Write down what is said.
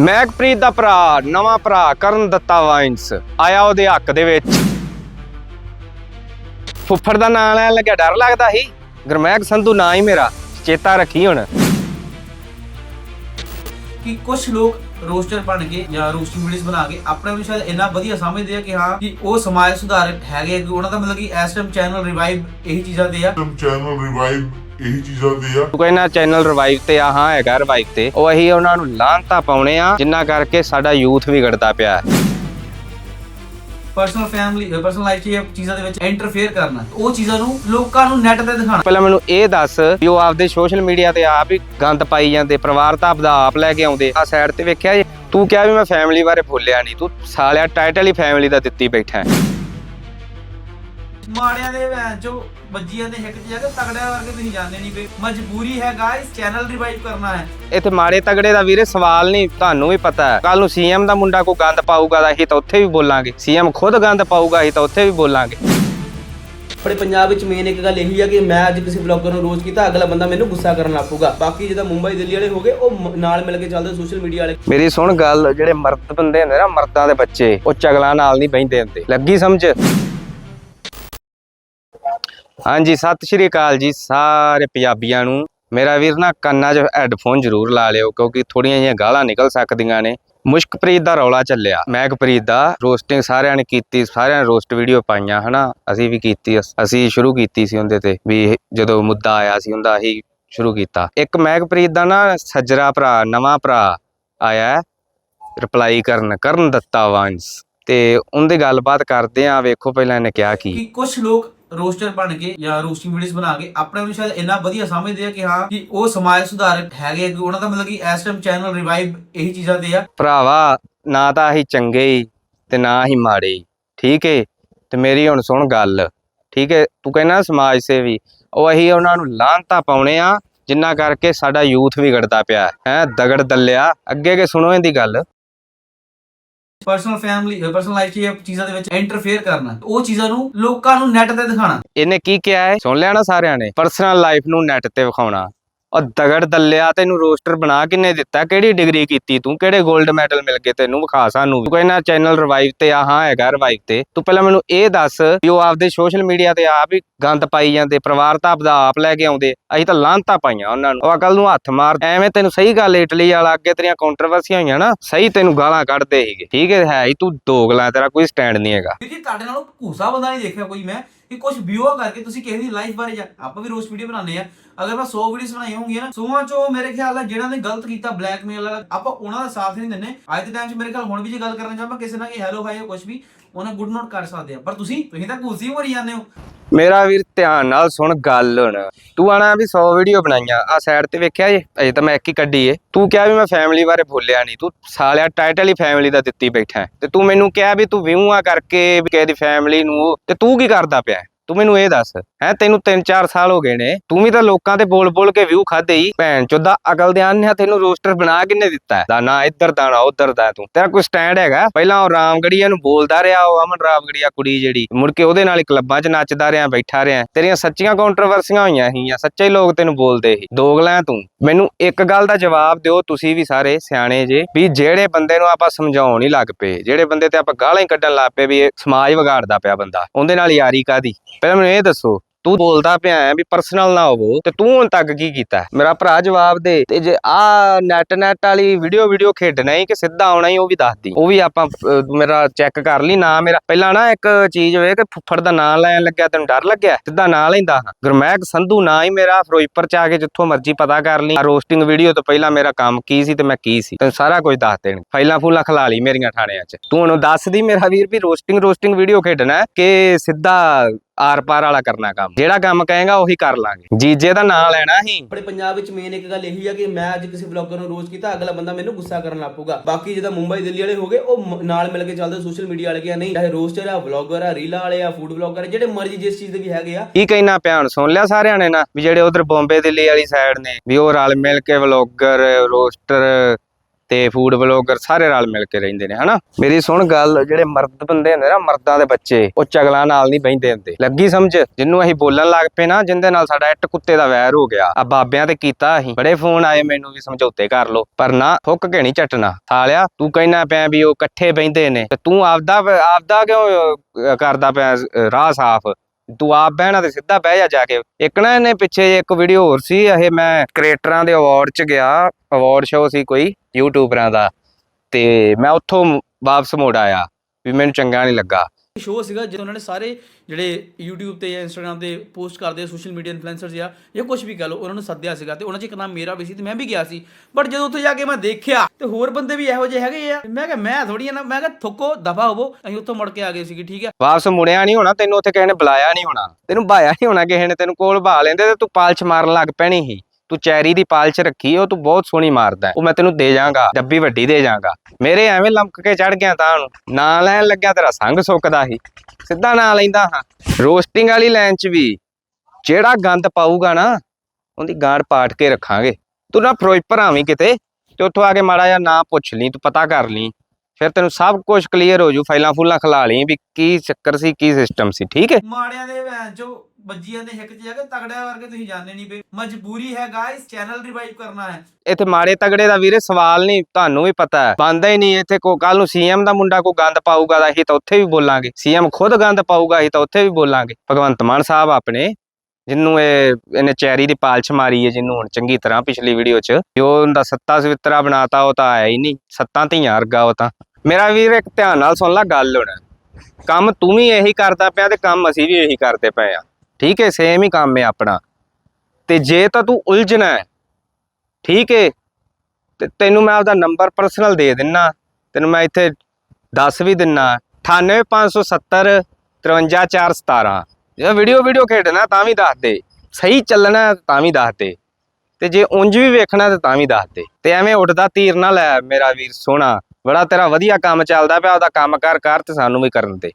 ਮੈਗਪ੍ਰੀਤ ਦਾ ਭਰਾ, ਨਵਾਂ ਭਰਾ, ਕਰਨ ਦਿੱਤਾ ਵਾਈਨਸ ਆਇਆ ਉਹਦੇ ਹੱਕ ਦੇ ਵਿੱਚ। ਫੁੱਫੜ ਦਾ ਨਾਂ ਲੈਣ ਲੱਗਿਆ, ਡਰ ਲੱਗਦਾ ਸੀ। ਗਰਮੈਗ ਸੰਧੂ ਨਾਂ ਹੀ ਮੇਰਾ, ਚੇਤਾ ਰੱਖੀ ਹੁਣ। ਕਿ ਕੁਝ ਲੋਕ ਰੋਸਟਰ ਬਣ ਕੇ ਜਾਂ ਰੋਸਟਿੰਗ ਵੀਡੀਓਜ਼ ਬਣਾ ਕੇ ਆਪਣੇ ਆਪ ਨੂੰ ਸ਼ਾਇਦ ਇੰਨਾ ਵਧੀਆ ਸਮਝਦੇ ਆ ਕਿ ਹਾਂ ਕਿ ਉਹ ਸਮਾਜ ਸੁਧਾਰਕ ਹੈਗੇ ਕਿ ਉਹਨਾਂ ਦਾ ਮਤਲਬ ਕਿ ਇਸ ਟਾਈਮ ਚੈਨਲ ਰਿਵਾਈਵ ਇਹੀ ਚੀਜ਼ਾਂ ਦੇ ਆ। ਚੈਨਲ ਰਿਵਾਈਵ ਇਹੀ ਚੀਜ਼ਾਂ ਦੇ ਆ। ਤੂੰ ਕਹਿੰਦਾ ਚੈਨਲ ਰਿਵਾਈਵ ਤੇ ਆ ਹਾਂ ਹੈਗਾ ਰਿਵਾਈਵ ਤੇ। ਉਹ ਅਸੀਂ ਉਹਨਾਂ ਨੂੰ ਲਾਂਤਾ ਪਾਉਣੇ ਆ ਜਿੰਨਾ ਕਰਕੇ ਸਾਡਾ ਯੂਥ ਵਿਗੜਦਾ ਪਿਆ। ਹੈ। ਪਰਸਨਲ ਫੈਮਿਲੀ ਪਰਸਨਲ ਲਾਈਫ 'ਚ ਇਹ ਚੀਜ਼ਾਂ ਦੇ ਵਿੱਚ ਇੰਟਰਫੇਅਰ ਕਰਨਾ। ਉਹ ਚੀਜ਼ਾਂ ਨੂੰ ਲੋਕਾਂ ਨੂੰ ਨੈਟ ਤੇ ਦਿਖਾਉਣਾ। ਪਹਿਲਾਂ ਮੈਨੂੰ ਇਹ ਦੱਸ ਵੀ ਉਹ ਆਪਦੇ ਸੋਸ਼ਲ ਮੀਡੀਆ ਤੇ ਆਪ ਹੀ ਗੰਦ ਪਾਈ ਜਾਂਦੇ, ਪਰਿਵਾਰ ਤਾਂ ਆਪਦਾ ਆਪ ਲੈ ਕੇ ਆਉਂਦੇ। ਆ ਸਾਈਡ ਤੇ ਵੇਖਿਆ ਜੀ, ਤੂੰ ਕਿਹਾ ਵੀ ਮੈਂ ਫੈਮਿਲੀ ਬਾਰੇ ਭੁੱਲਿਆ ਨਹੀਂ ਤੂੰ ਸਾਲਿਆ ਟਾਈਟਲ ਹੀ ਫੈਮਿਲੀ ਦਾ ਦਿੱਤੀ ਬੈਠਾ ਹੈ। ਮਾੜਿਆਂ ਦੇ ਭੈਣ ਚੋ ਵੱਜੀਆਂ ਦੇ ਹਿੱਕ 'ਚ ਜਾ ਕੇ ਤਗੜਿਆਂ ਵਰਗੇ ਤੁਸੀਂ ਜਾਣਦੇ ਨਹੀਂ ਪਏ ਮਜਬੂਰੀ ਹੈ ਗਾਇਸ ਚੈਨਲ ਰਿਵਾਈਵ ਕਰਨਾ ਹੈ। ਇੱਥੇ ਮਾੜੇ ਤਗੜੇ ਦਾ ਵੀਰੇ ਸਵਾਲ ਨਹੀਂ ਤੁਹਾਨੂੰ ਵੀ ਪਤਾ ਹੈ। ਕੱਲ ਨੂੰ ਸੀਐਮ ਦਾ ਮੁੰਡਾ ਕੋਈ ਗੰਦ ਪਾਊਗਾ ਤਾਂ ਅਸੀਂ ਤਾਂ ਉੱਥੇ ਵੀ ਬੋਲਾਂਗੇ। ਸੀਐਮ ਖੁਦ ਗੰਦ ਪਾਊਗਾ ਅਸੀਂ ਤਾਂ ਉੱਥੇ ਵੀ ਬੋਲਾਂਗੇ। ਆਪਣੇ ਪੰਜਾਬ ਵਿੱਚ ਮੇਨ ਇੱਕ ਗੱਲ ਇਹੀ ਆ ਕਿ ਮੈਂ ਅੱਜ ਕਿਸੇ ਬਲੌਗਰ ਨੂੰ ਰੋਜ਼ ਕੀਤਾ ਅਗਲਾ ਬੰਦਾ ਮੈਨੂੰ ਗੁੱਸਾ ਕਰਨ ਲੱਗ ਪਊਗਾ। ਬਾਕੀ ਜਿੱਦਾਂ ਮੁੰਬਈ ਦਿੱਲੀ ਵਾਲੇ ਹੋ ਗਏ ਉਹ ਨਾਲ ਮਿਲ ਕੇ ਚੱਲਦੇ ਸੋਸ਼ਲ ਮੀਡੀਆ ਵਾਲੇ। ਮੇਰੀ ਸੁਣ ਗੱਲ ਜਿਹੜੇ ਮਰਦ ਬੰਦੇ ਹੁੰਦੇ ਨਾ ਮਰਦਾਂ ਦੇ ਬੱਚੇ ਉਹ ਚਗਲਾਂ ਨਾਲ ਨਹੀਂ ਬਹਿੰਦੇ ਹੁੰਦੇ। ਲੱਗੀ ਸਮਝ? ਹਾਂਜੀ, ਸਤਿ ਸ਼੍ਰੀ ਅਕਾਲ ਜੀ ਸਾਰੇ ਪੰਜਾਬੀਆਂ ਨੂੰ। ਮੇਰਾ ਵੀਰ ਨਾ ਕੰਨਾਂ 'ਚ ਹੈੱਡਫੋਨ ਜ਼ਰੂਰ ਲਾ ਲਿਓ ਕਿਉਂਕਿ ਥੋੜੀਆਂ ਜਿਹੀਆਂ ਗਾਲਾਂ ਨਿਕਲ ਸਕਦੀਆਂ ਨੇ। ਮੁਸ਼ਕਪ੍ਰੀਤ ਦਾ ਰੌਲਾ ਚੱਲਿਆ। ਮੈਗਪ੍ਰੀਤ ਦਾ ਰੋਸਟਿੰਗ ਸਾਰਿਆਂ ਨੇ ਕੀਤੀ, ਸਾਰਿਆਂ ਨੇ ਰੋਸਟ ਵੀਡੀਓ ਪਾਈਆਂ, ਹਨਾ? ਅਸੀਂ ਵੀ ਕੀਤੀ, ਅਸੀਂ ਸ਼ੁਰੂ ਕੀਤੀ ਸੀ ਉਹਦੇ ਤੇ ਵੀ ਜਦੋਂ ਮੁੱਦਾ ਆਇਆ ਸੀ ਉਹਦਾ ਅਸੀਂ ਸ਼ੁਰੂ ਕੀਤਾ। ਇੱਕ ਮੈਗਪ੍ਰੀਤ ਦਾ ਨਾ ਸੱਜਰਾ ਭਰਾ, ਨਵਾਂ ਭਰਾ ਆਇਆ ਰਿਪਲਾਈ ਕਰਨ ਕਰਨ ਦਿੱਤਾ ਵਾਂਸ ਤੇ ਉਹਦੇ ਗੱਲਬਾਤ ਕਰਦੇ ਆ ਵੇਖੋ ਪਹਿਲਾਂ ਇਹਨੇ ਕਿਹਾ ਕੀ। ਕਿ ਕੁਝ ਲੋਕ ਰੋਸਟਰ ਬਣ ਕੇ ਜਾਂ ਰੋਸਟਿੰਗ ਵੀਡੀਓਜ਼ ਬਣਾ ਕੇ ਆਪਣੇ ਆਪ ਨੂੰ ਸ਼ਾਇਦ ਇੰਨਾ ਵਧੀਆ ਸਮਝਦੇ ਆ ਕਿ ਹਾਂ, ਕਿ ਉਹ ਸਮਾਜ ਸੁਧਾਰਕ ਹੈਗੇ ਕਿ ਉਹਨਾਂ ਦਾ ਮਤਲਬ ਕਿ ਇਸ ਟਾਈਮ ਚੈਨਲ ਰਿਵਾਈਵ ਇਹੀ ਚੀਜ਼ਾਂ ਦੇ ਆ। ਭਰਾਵਾ, ਨਾ ਤਾਂ ਅਸੀਂ ਚੰਗੇ ਹੀ ਤੇ ਨਾ ਹੀ ਮਾੜੇ ਠੀਕ ਏ? ਤੇ ਮੇਰੀ ਹੁਣ ਸੁਣ ਗੱਲ, ਠੀਕ ਏ? ਤੂੰ ਕਹਿੰਦਾ ਸਮਾਜ ਸੇਵੀ, ਉਹ ਅਸੀਂ ਉਹਨਾਂ ਨੂੰ ਲਾਂਤਾ ਪਾਉਣੇ ਆ, ਜਿੰਨਾ ਕਰਕੇ ਸਾਡਾ ਯੂਥ ਵਿਗੜਦਾ ਪਿਆ, ਹੈ, ਦਗੜ ਦੱਲਿਆ। ਅੱਗੇ ਕੇ ਸੁਣੋ ਇਹਦੀ ਗੱਲ। ਪਰਸਨਲ ਫੈਮਿਲੀ ਪਰਸਨਲ ਲਾਈਫ 'ਚ ਇਹ ਚੀਜ਼ਾਂ ਦੇ ਵਿੱਚ ਇੰਟਰਫੇਅਰ ਕਰਨਾ, ਉਹ ਚੀਜ਼ਾਂ ਨੂੰ ਲੋਕਾਂ ਨੂੰ ਨੈਟ ਤੇ ਦਿਖਾਉਣਾ। ਇਹਨੇ ਕੀ ਕਿਹਾ ਹੈ? ਸੁਣ ਲਿਆ ਨਾ ਸਾਰਿਆਂ ਨੇ ਪਰਸਨਲ ਲਾਈਫ ਨੂੰ ਨੈਟ ਤੇ ਵਿਖਾਉਣਾ। ਉਹ ਦਗੜ ਦੱਲਿਆ, ਤੈਨੂੰ ਰੋਸਟਰ ਬਣਾ ਕਿੰਨੇ ਦਿੱਤਾ? ਕਿਹੜੀ ਡਿਗਰੀ ਕੀਤੀ ਤੂੰ? ਕਿਹੜੇ 골ਡ ਮੈਡਲ ਮਿਲ ਗਏ ਤੈਨੂੰ? ਵਿਖਾ ਸਾਨੂੰ। ਤੂੰ ਕਹਿੰਦਾ ਚੈਨਲ ਰਿਵਾਈਵ ਤੇ ਆ, ਹਾਂ ਹੈਗਾ ਰਿਵਾਈਵ ਤੇ। ਤੂੰ ਪਹਿਲਾਂ ਮੈਨੂੰ ਇਹ ਦੱਸ ਵੀ ਉਹ ਆਪਦੇ ਸੋਸ਼ਲ ਮੀਡੀਆ ਤੇ ਆਪ ਹੀ ਗੰਦ ਪਾਈ ਜਾਂਦੇ, ਪਰਿਵਾਰ ਤਾਂ ਆਪਦਾ ਆਪ ਲੈ ਕੇ ਆਉਂਦੇ। ਅਸੀਂ ਤਾਂ ਲਾਂਤਾ ਪਾਈਆਂ ਉਹਨਾਂ ਨੂੰ। ਉਹ ਅਕਲ ਨੂੰ ਹੱਥ ਮਾਰ, ਐਵੇਂ ਤੈਨੂੰ ਸਹੀ ਗੱਲ ਇਟਲੀ ਵਾਲਾ, ਅੱਗੇ ਤੇਰੀਆਂ ਕੰਟਰੋਵਰਸੀਆਂ ਹੋਈਆਂ ਨਾ, ਸਹੀ ਤੈਨੂੰ ਗਾਲਾਂ ਕੱਢਦੇ ਸੀਗੇ। ਠੀਕ ਹੈ ਹੈ ਹੀ ਤੂੰ ਦੋਗਲਾ, ਤੇਰਾ ਕੋਈ ਸਟੈਂਡ ਨਹੀਂ ਹੈਗਾ। ਜੀ, ਤੁਹਾਡੇ ਨਾਲੋਂ ਘੂਸਾ ਬੰਦਾ ਨਹੀਂ ਦੇਖਿਆ ਕੋਈ ਮੈਂ। ਕਿ ਕੁਝ ਵਿਊਆ ਕਰਕੇ ਤੁਸੀਂ ਕਿਸੇ ਦੀ ਲਾਈਫ ਬਾਰੇ ਜਾਂ ਆਪਾਂ ਵੀ ਰੋਜ਼ ਵੀਡੀਓ ਬਣਾਉਂਦੇ ਆ। ਅਗਰ ਮੈਂ 100 ਵੀਡੀਓਜ਼ ਬਣਾਈਆਂ ਹੋਣਗੀਆਂ ਨਾ 100 ਚੋਂ ਮੇਰੇ ਖਿਆਲ ਨਾਲ ਜਿਹੜਾ ਨੇ ਗਲਤ ਕੀਤਾ ਬਲੈਕਮੇਲ ਵਾਲਾ, ਆਪਾਂ ਉਹਨਾਂ ਦਾ ਸਾਥ ਨਹੀਂ ਦਿੰਨੇ ਅੱਜ ਦੇ ਟਾਈਮ 'ਚ ਮੇਰੇ ਖਿਆਲ ਹੁਣ ਵੀ ਜੇ ਗੱਲ ਕਰਨਾ ਚਾਹਾਂ ਕਿਸੇ ਨਾਲ ਕਿ ਹੈਲੋ ਹਾਈ ਕੁਝ ਵੀ, ਉਹਨਾਂ ਗੁੱਡ ਨੋਟ ਕਰ ਸਕਦੇ ਆ। ਪਰ ਤੁਸੀਂ ਤੁਸੀਂ ਤਾਂ ਘੂਸੀ ਮਰੀ ਜਾਂਦੇ ਹੋ। ਮੇਰਾ ਵੀਰ ਧਿਆਨ ਨਾਲ ਸੁਣ ਗੱਲ ਹੁਣ। ਤੂੰ ਆਣਾ ਵੀ 100 ਵੀਡੀਓ ਬਣਾਈਆਂ ਆ ਸਾਈਡ ਤੇ ਵੇਖਿਆ ਜੇ? ਅਜੇ ਤਾਂ ਮੈਂ ਇੱਕ ਹੀ ਕੱਢੀ ਏ। ਤੂੰ ਕਿਹਾ ਵੀ ਮੈਂ ਫੈਮਿਲੀ ਬਾਰੇ ਭੁੱਲਿਆ ਨਹੀਂ ਤੂੰ ਸਾਲਿਆ ਟਾਈਟਲ ਹੀ ਫੈਮਿਲੀ ਦਾ ਦਿੱਤੀ ਬੈਠਾ ਤੇ ਤੂੰ ਮੈਨੂੰ ਕਿਹਾ ਵੀ ਤੂੰ ਵਿਊਆਂ ਕਰਕੇ ਵੀ ਕਿਸੇ ਦੀ ਫੈਮਿਲੀ ਨੂੰ ਤੇ ਤੂੰ ਕੀ ਕਰਦਾ ਪਿਆ ਤੂੰ ਮੈਨੂੰ ਇਹ ਦੱਸ, ਹੈ, ਤੈਨੂੰ 3-4 ਸਾਲ ਹੋ ਗਏ ਨੇ, ਤੂੰ ਵੀ ਤਾਂ ਲੋਕਾਂ ਤੇ ਬੋਲ-ਬੋਲ ਕੇ ਵਿਊ ਖਾਦੇ ਹੀ। ਭੈਣ ਚੋਦਾ ਅਕਲ ਦੇ ਆਨਿਆ ਤੈਨੂੰ ਰੋਸਟਰ ਬਣਾ ਕਿੰਨੇ ਦਿੱਤਾ? ਹੈ? ਨਾ ਇੱਧਰ ਦਾ, ਨਾ ਉੱਧਰ ਦਾ ਤੂੰ। ਤੇਰਾ ਕੋਈ ਸਟੈਂਡ ਹੈਗਾ? ਪਹਿਲਾਂ ਉਹ ਰਾਮਗੜੀਆ ਨੂੰ ਬੋਲਦਾ ਰਿਹਾ, ਉਹ ਅਮਨ ਰਾਮਗੜੀਆ ਕੁੜੀ ਜਿਹੜੀ, ਮੁੜ ਕੇ ਉਹਦੇ ਨਾਲ ਹੀ ਕਲੱਬਾਂ 'ਚ ਨੱਚਦਾ ਰਿਹਾ, ਬੈਠਾ ਰਿਹਾ। ਤੇਰੀਆਂ ਸੱਚੀਆਂ ਕੰਟਰੋਵਰਸੀਆਂ ਹੋਈਆਂ ਸੀਗੀਆਂ, ਸੱਚੇ ਲੋਕ ਤੈਨੂੰ ਬੋਲਦੇ ਸੀ। ਦੋਗਲਾ ਤੂੰ। ਮੈਨੂੰ ਇੱਕ ਗੱਲ ਦਾ ਜਵਾਬ ਦਿਓ ਤੁਸੀਂ ਵੀ ਸਾਰੇ, ਸਿਆਣੇ ਜੇ, ਵੀ ਜਿਹੜੇ ਬੰਦੇ ਨੂੰ ਆਪਾਂ ਸਮਝਾਉਣ ਹੀ ਲੱਗ ਪਏ, ਜਿਹੜੇ ਬੰਦੇ ਤੇ ਆਪਾਂ ਗਾਲਾਂ ਹੀ ਕੱਢਣ ਲੱਗ ਪਏ ਵੀ ਇਹ ਸਮਾਜ ਵਿਗਾੜਦਾ ਪਿਆ ਬੰਦਾ, ਉਹਦੇ ਨਾਲ ਯਾਰੀ ਕਾਦੀ ਪਹਿਲਾਂ ਮੈਨੂੰ ਇਹ ਦੱਸੋ, ਤੂੰ ਬੋਲਦਾ ਪਿਆ ਹੈ ਵੀ ਪਰਸਨਲ ਨਾ ਹੋਵੋ, ਤੇ ਤੂੰ ਹੁਣ ਤੱਕ ਕੀ ਕੀਤਾ? ਮੇਰਾ ਭਰਾ ਜਵਾਬ ਦੇ, ਤੇ ਜੇ ਆ ਨੈਟ ਨੈਟ ਵਾਲੀ ਵੀਡੀਓ ਵੀਡੀਓ ਖੇਡਣਾ ਹੀ ਕਿ ਸਿੱਧਾ ਆਉਣਾ ਹੀ ਉਹ ਵੀ ਦੱਸ ਉਹ ਵੀ ਆਪਾਂ ਮੇਰਾ ਚੈੱਕ ਕਰ ਲਈ, ਨਾ ਮੇਰਾ। ਪਹਿਲਾਂ ਨਾ ਇੱਕ ਚੀਜ਼ ਹੋਏ ਕਿ ਫੁੱਫੜ ਦਾ ਨਾਂ ਲੈਣ ਲੱਗਿਆ, ਤੈਨੂੰ ਡਰ ਲੱਗਿਆ? ਸਿੱਧਾ ਨਾਂ ਲੈਂਦਾ ਹਾਂ। ਸੰਧੂ ਨਾਂ ਹੀ ਮੇਰਾ, ਫਿਰੋਜ਼ਪੁਰ ਚ ਆ ਕੇ ਜਿੱਥੋਂ ਮਰਜ਼ੀ ਪਤਾ ਕਰ ਲਈ। ਰੋਸਟਿੰਗ ਵੀਡੀਓ ਤੋਂ ਪਹਿਲਾਂ ਮੇਰਾ ਕੰਮ ਕੀ ਸੀ ਤੇ ਮੈਂ ਕੀ ਸੀ? ਤੈਨੂੰ ਸਾਰਾ ਕੁਝ ਦੱਸ ਦੇਣ। ਫਾਈਲਾਂ ਫੂਲਾਂ ਖਲਾ ਲਈ ਮੇਰੀਆਂ ਥਾਣਿਆਂ ਚ। ਤੂੰ ਉਹਨੂੰ ਦੱਸ ਮੇਰਾ ਵੀਰ ਵੀ ਰੋਸਟਿੰਗ ਰੋਸਟਿੰਗ ਵੀਡੀਓ ਖੇਡਣਾ ਹੈ ਕਿ ਸਿੱਧਾ ਆਰ ਪਾਰ ਵਾਲਾ ਕਰਨਾ ਕੰਮ। ਜਿਹੜਾ ਕੰਮ ਕਹੇਗਾ ਉਹੀ ਕਰ ਲਾਂਗੇ। ਜੀਜੇ ਦਾ ਨਾਂ ਲੈਣਾ ਹੀ। ਆਪਣੇ ਪੰਜਾਬ ਵਿੱਚ ਮੇਨ ਇੱਕ ਗੱਲ ਇਹੀ ਆ ਕਿ ਮੈਂ ਅੱਜ ਕਿਸੇ ਬਲੌਗਰ ਨੂੰ ਰੋਜ਼ ਕੀਤਾ ਅਗਲਾ ਬੰਦਾ ਮੈਨੂੰ ਗੁੱਸਾ ਕਰਨ ਲੱਗ ਪਊਗਾ। ਬਾਕੀ ਜਿੱਦਾਂ ਮੁੰਬਈ ਦਿੱਲੀ ਵਾਲੇ ਹੋ ਗਏ ਉਹ ਨਾਲ ਮਿਲ ਕੇ ਚੱਲਦੇ ਸੋਸ਼ਲ ਮੀਡੀਆ ਵਾਲੇ ਕਿ ਨਹੀਂ ਚਾਹੇ ਰੋਸਟਰ ਆ ਵਲੌਗਰ ਆ ਰੀਲਾ ਵਾਲੇ ਆ ਫੂਡ ਵਲੌਗਰ ਜਿਹੜੇ ਮਰਜ਼ੀ ਜਿਸ ਚੀਜ਼ ਦੇ ਵੀ ਹੈਗੇ ਆ। ਕੀ ਕਹਿਣਾ ਪਿਆ ਹੁਣ ਸੁਣ ਲਿਆ ਸਾਰਿਆਂ ਨੇ ਨਾ ਵੀ ਜਿਹੜੇ ਉਧਰ ਬੰਬੇ ਦਿੱਲੀ ਵਾਲੀ ਸਾਈਡ ਨੇ ਵੀ ਉਹ ਰਲ ਮਿਲ ਕੇ ਵਲੌਗਰ ਰੋਸਟਰ ਤੇ ਫੂਡ ਬਲੌਗਰ ਸਾਰੇ ਨਾਲ ਮਿਲ ਕੇ ਰਹਿੰਦੇ ਨੇ, ਹਨਾ? ਮੇਰੀ ਸੁਣ ਗੱਲ, ਜਿਹੜੇ ਮਰਦ ਬੰਦੇ ਹੁੰਦੇ ਨਾ, ਮਰਦਾਂ ਦੇ ਬੱਚੇ, ਉਹ ਚਗਲਾਂ ਨਾਲ ਨਹੀਂ ਬਹਿੰਦੇ ਹੁੰਦੇ। ਲੱਗੀ ਸਮਝ? ਜਿੰਨੂੰ ਅਸੀਂ ਬੋਲਣ ਲੱਗ ਪਏ ਨਾ ਜਿੰਦੇ ਨਾਲ ਸਾਡਾ ਇੱਟ ਕੁੱਤੇ ਦਾ ਵੈਰ ਹੋ ਗਿਆ। ਆ ਬਾਬਿਆਂ ਤੇ ਕੀਤਾ ਅਸੀਂ। ਬੜੇ ਫੋਨ ਆਏ ਮੈਨੂੰ ਵੀ ਸਮਝੌਤੇ ਕਰ ਲੋ ਪਰ ਨਾ ਫੁੱਕ ਕੇ ਨਹੀਂ ਚੱਟਣਾ। ਥਾਲਿਆ ਤੂੰ ਕਹਿਣਾ ਪਿਆ ਵੀ ਉਹ ਇਕੱਠੇ ਬਹਿੰਦੇ ਨੇ। ਤੇ ਤੂੰ ਆਪਦਾ ਆਪਦਾ ਕਿਉਂ ਕਰਦਾ ਪਿਆ ਰਾਹ ਸਾਫ਼? ਤੂੰ ਆਪ ਬਹਿਣਾ ਤੇ ਸਿੱਧਾ ਬਹਿ ਜਾ ਜਾ ਕੇ। ਇੱਕ ਨਾ ਇਹਨੇ ਪਿੱਛੇ ਇੱਕ ਵੀਡੀਓ ਹੋਰ ਸੀ, ਇਹ ਮੈਂ ਕ੍ਰੀਏਟਰਾਂ ਦੇ ਅਵਾਰਡ 'ਚ ਗਿਆ। ਅਵਾਰਡ ਸ਼ੋਅ ਸੀ ਕੋਈ। ਯੂਟਿਊਬਰਾਂ ਦਾ ਤੇ ਮੈਂ ਉੱਥੋਂ ਵਾਪਸ ਮੋੜ ਆਇਆ ਵੀ ਮੈਨੂੰ ਚੰਗਾ ਨਹੀਂ ਲੱਗਾ। ਸ਼ੋਅ ਸੀਗਾ ਜਦੋਂ ਉਹਨਾਂ ਨੇ ਸਾਰੇ ਜਿਹੜੇ YouTube ਤੇ ਜਾਂ Instagram ਤੇ ਪੋਸਟ ਕਰਦੇ ਆ ਸੋਸ਼ਲ ਮੀਡੀਆ ਇਨਫਲੂਐਂਸਰਸ ਆ ਜਾਂ ਕੁਝ ਵੀ ਕਹ ਲਓ ਉਹਨਾਂ ਨੂੰ ਸੱਦਿਆ ਸੀਗਾ ਤੇ ਉਹਨਾਂ 'ਚ ਇੱਕ ਨਾਮ ਮੇਰਾ ਵੀ ਸੀ ਤੇ ਮੈਂ ਵੀ ਗਿਆ ਸੀ। ਬਟ ਜਦੋਂ ਉੱਥੇ ਜਾ ਕੇ ਮੈਂ ਦੇਖਿਆ ਤੇ ਹੋਰ ਬੰਦੇ ਵੀ ਇਹੋ ਜਿਹੇ ਹੈਗੇ ਆ। ਮੈਂ ਕਿਹਾ ਮੈਂ ਥੋੜੀ ਨਾ। ਮੈਂ ਕਿਹਾ ਥੁੱਕੋ ਦਫਾ ਹੋਵੋ। ਅਸੀਂ ਉੱਥੋਂ ਮੁੜ ਕੇ ਆ ਗਏ ਸੀਗੇ ਠੀਕ ਆ। ਵਾਪਸ ਮੁੜਿਆ ਨਹੀਂ ਹੋਣਾ ਤੈਨੂੰ ਉੱਥੇ ਕਿਸੇ ਨੇ ਬੁਲਾਇਆ ਨਹੀਂ ਹੋਣਾ। ਤੈਨੂੰ ਭਾਇਆ ਨਹੀਂ ਹੋਣਾ ਕਿਸੇ ਨੇ ਤੈਨੂੰ ਕੋਲ ਭਾ ਲੈਂਦੇ ਤੇ ਤੂੰ ਪਾਲਚ ਮਾਰਨ ਲੱਗ ਪੈਣੀ ਸੀ। ਤੂੰ ਚੈਰੀ ਦੀ ਪਾਲਚ ਰੱਖੀ ਉਹ ਤੂੰ ਬਹੁਤ ਸੋਹਣੀ ਮਾਰਦਾ ਉਹ ਮੈਂ ਤੈਨੂੰ ਦੇ ਜਾਵਾਂਗਾ, ਡੱਬੀ ਵੱਡੀ ਦੇ ਜਾਵਾਂਗਾ। ਮੇਰੇ ਐਵੇਂ ਲੰਮਕ ਕੇ ਚੜ ਗਿਆ ਤਾਂ ਨੂੰ ਲੈਣ ਲੱਗਿਆ ਤੇਰਾ ਸੰਗ ਸੁੱਕਦਾ ਸੀ। ਸਿੱਧਾ ਨਾਂ ਲੈਂਦਾ ਹਾਂ। ਰੋਸਟਿੰਗ ਵਾਲੀ ਲਾਈਨ 'ਚ ਵੀ ਜਿਹੜਾ ਗੰਦ ਪਾਊਗਾ ਨਾ, ਉਹਦੀ ਗਾਂਡ ਪਾਟ ਕੇ ਰੱਖਾਂਗੇ। ਤੂੰ ਨਾ ਫਿਰੋਜ਼ਪੁਰ ਆਵੀਂ ਕਿਤੇ ਤੇ ਉੱਥੋਂ ਆ ਕੇ ਮਾੜਾ ਜਿਹਾ ਨਾਂ ਪੁੱਛ ਲਈ, ਤੂੰ ਪਤਾ ਕਰ ਲਈ। ਫਿਰ ਤੈਨੂੰ ਸਭ ਕੁਝ ਕਲੀਅਰ ਹੋ ਜੂ, ਫਾਈਲਾਂ ਫੂਲਾਂ ਖਿਲਾ ਲਈ ਵੀ ਕੀ ਚੱਕਰ ਸੀ, ਕੀ ਸਿਸਟਮ ਸੀ, ਠੀਕ ਹੈ? ਮਾੜਿਆਂ ਦੇ ਭੈਣ ਚੋ ਬੱਜੀਆਂ ਦੇ ਹਿੱਕ 'ਚ ਜਾ ਕੇ ਤਗੜਿਆਂ ਵਰਗੇ ਤੁਸੀਂ ਜਾਣਦੇ ਨਹੀਂ ਪਏ। ਮਜਬੂਰੀ ਹੈ ਗਾਇਸ ਚੈਨਲ ਰਿਵਾਈਵ ਕਰਨਾ ਹੈ। ਇੱਥੇ ਮਾੜੇ ਤਗੜੇ ਦਾ ਵੀਰੇ ਸਵਾਲ ਨਹੀਂ, ਤੁਹਾਨੂੰ ਵੀ ਪਤਾ ਹੈ। ਬੰਦਾ ਹੀ ਨਹੀਂ ਇੱਥੇ ਕੋ ਕੱਲ ਨੂੰ ਸੀਐਮ ਦਾ ਮੁੰਡਾ ਕੋ ਗੰਦ ਪਾਊਗਾ ਤਾਂ ਅਸੀਂ ਤਾਂ ਉੱਥੇ ਵੀ ਬੋਲਾਂਗੇ। ਸੀਐਮ ਖੁਦ ਗੰਦ ਪਾਊਗਾ, ਅਸੀਂ ਤਾਂ ਉੱਥੇ ਵੀ ਬੋਲਾਂਗੇ। ਭਗਵੰਤ ਮਾਨ ਸਾਹਿਬ ਆਪਣੇ, ਜਿੰਨੂੰ ਇਹ, ਇਹਨੇ ਚੈਰੀ ਦੀ ਪਾਲਛ ਮਾਰੀ ਹੈ, ਜਿੰਨੂੰ ਹੁਣ ਚੰਗੀ ਤਰ੍ਹਾਂ ਪਿਛਲੀ ਵੀਡੀਓ 'ਚ, ਜੋ ਉਹਦਾ ਸੱਤਾ ਸਵਿਤਰਾ ਬਣਾਤਾ, ਉਹ ਤਾਂ ਆਇਆ ਹੀ ਨਹੀਂ। ਸੱਤਾਂ ਧੀਆਂ ਵਰਗਾ ਉਹ ਤਾਂ। ਮੇਰਾ ਵੀਰ ਇੱਕ ਧਿਆਨ ਨਾਲ ਸੁਣ ਲੈ ਗੱਲ ਹੁਣ। ਕੰਮ ਤੂੰ ਵੀ ਇਹੀ ਕਰਦਾ ਪਿਆ ਤੇ ਕੰਮ ਅਸੀਂ ਵੀ ਇਹੀ ਕਰਦੇ ਪਏ ਆ। ਠੀਕ ਹੈ ਸੇਮ ਹੀ ਕੰਮ ਹੈ ਆਪਣਾ। ਤੇ ਜੇ ਤਾਂ ਤੂੰ ਉਲਝਣਾ ਹੈ, ਠੀਕ ਹੈ, ਤੇ ਤੈਨੂੰ ਮੈਂ ਆਪਦਾ ਨੰਬਰ ਪਰਸਨਲ ਦੇ ਦਿੰਨਾ, ਤੈਨੂੰ ਮੈਂ ਇੱਥੇ ਦੱਸ ਵੀ ਦਿੰਨਾ 98570 53417 ਜੇ ਵੀਡੀਓ ਵੀਡੀਓ ਖੇਡਣਾ ਤਾਂ ਵੀ ਦੱਸ ਦੇ, ਸਹੀ ਚੱਲਣਾ ਤਾਂ ਵੀ ਦੱਸ ਦੇ, ਤੇ ਜੇ ਉਂਝ ਵੀ ਵੇਖਣਾ ਤੇ ਤਾਂ ਵੀ ਦੱਸ ਦੇ, ਤੇ ਐਵੇਂ ਉੱਠਦਾ ਤੀਰ ਨਾ ਲੈ ਮੇਰਾ ਵੀਰ ਸੋਹਣਾ, ਬੜਾ ਤੇਰਾ ਵਧੀਆ ਕੰਮ ਚੱਲਦਾ ਪਿਆ ਉਹਦਾ ਕੰਮ ਕਰ ਕਰ ਤੇ ਸਾਨੂੰ ਵੀ ਕਰਨ ਦੇ।